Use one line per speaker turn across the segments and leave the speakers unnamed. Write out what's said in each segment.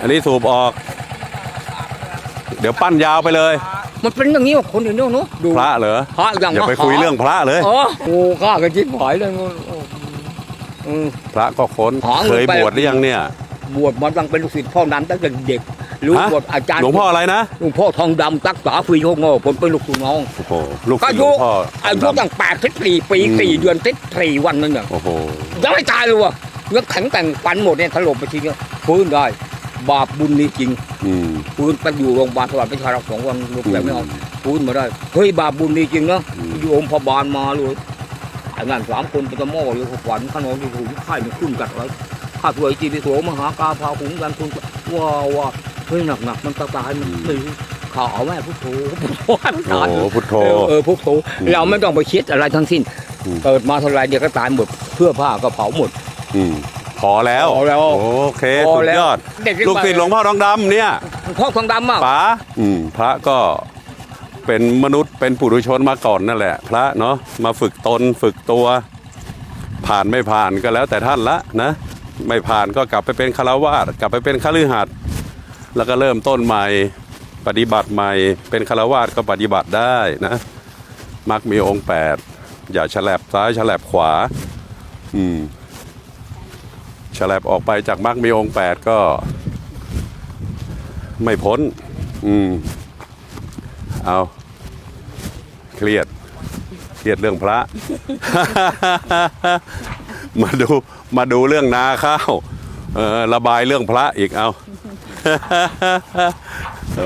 อันนี้สูบออก เดี๋ยวปั้นยาวไปเลย
มันเป็นอย่างนี้ว่าคนอื่นเนาะเนอะดู
พระเหรอ
พระอย่าง
อย่าไปคุยเรื่องพระเลย
โอ้โหข้ากันจิ้มหอยเลยโอ้อืม
พระก็ค้น
หาเงิน
เคย
ไป
บวชหรือยังเนี่ย
บวชมาตั้งเป็นลูกศิษย์พ่อนั้นตั้งแต่เด็กรู้
ฮะ
บวชอาจารย์
หลวงพ่ออะไรนะ
หลวงพ่อทองดำตักษาฟรีโงโง่ผมเป็นลูกศิษย์น้อง
โอ้โหลูกศิษ
อา
ย์หล
ยุ
วงพ่อ
อายุตั้งแปดสิบสี่ปี
อืม
สี่เดือนสิบสี่วันนั่นเนี่ย
โอ้โห
ยังไม่ตายเลยวะยังแข็งแต่งฟันหมดเนี่ยถล่มไปทีเดียวฟื้นได้ บาปบุญนี่จริง
อืม
ฟื้นไปอยู่โรงพยาบาลสวรรค์ประชารักษ์สองวันลูกแต่ไม่เอา
อืม
ฟื้นมาได้เฮ้ยบาปบุญนี่จริงนะ
อืม
อยู่โรงพยาบาลมาเลยไอ้งานสามคนเป็นตะหม้ออยู่ขวัญขนมอยู่หูไข่มันขึ้นกัดไว้ข้าถวยจีนิโสมหากาพาหุงกันคุณว้าวว้าเฮ้ยหนักหนักๆมันตาตายมันไม่ข่าวแม่พุทโธพุทโธให้มัน
โอ้
ตาย
โหพุทโธ
เออเออพุทโธ
อืม
เราไม่ต้องไปคิดอะไรทั้งสิ้น
อืม
เกิดมาเท่าไรเดี๋ยวก็ตายหมดเพื่อผ้าก็เผาหมด
อืม พอแล้ว
พอแล้ว
โอเค
พอ
สุด
แล้ว
ยอด
เด็ก
ลูกศิษย์หลวงพ่อทองดำเนี่ย
พ่อทองดำอะ
ป๋าอืมพระก็เป็นมนุษย์เป็นปุถุชนมาก่อนนั่นแหละ พระเนาะมาฝึกตนฝึกตัว ผ่านไม่ผ่านก็แล้วแต่ท่านละนะ ไม่ผ่านก็กลับไปเป็นคารวาสกลับไปเป็นคฤหัสถ์แล้วก็เริ่มต้นใหม่ปฏิบัติใหม่ เป็นคารวาสก็ปฏิบัติได้นะมักมีองค์แปดอย่าฉลับซ้ายฉลับขวา อืม ฉลับออกไปจากมักมีองค์แปดก็ ไม่พ้น อืม เอาเครียด เครียดเรื่องพระ มาดูมาดูเรื่องนาข้าวเออระบายเรื่องพระอีกเอา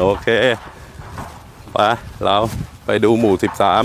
โอเคไปเราไปดูหมู่สิบสาม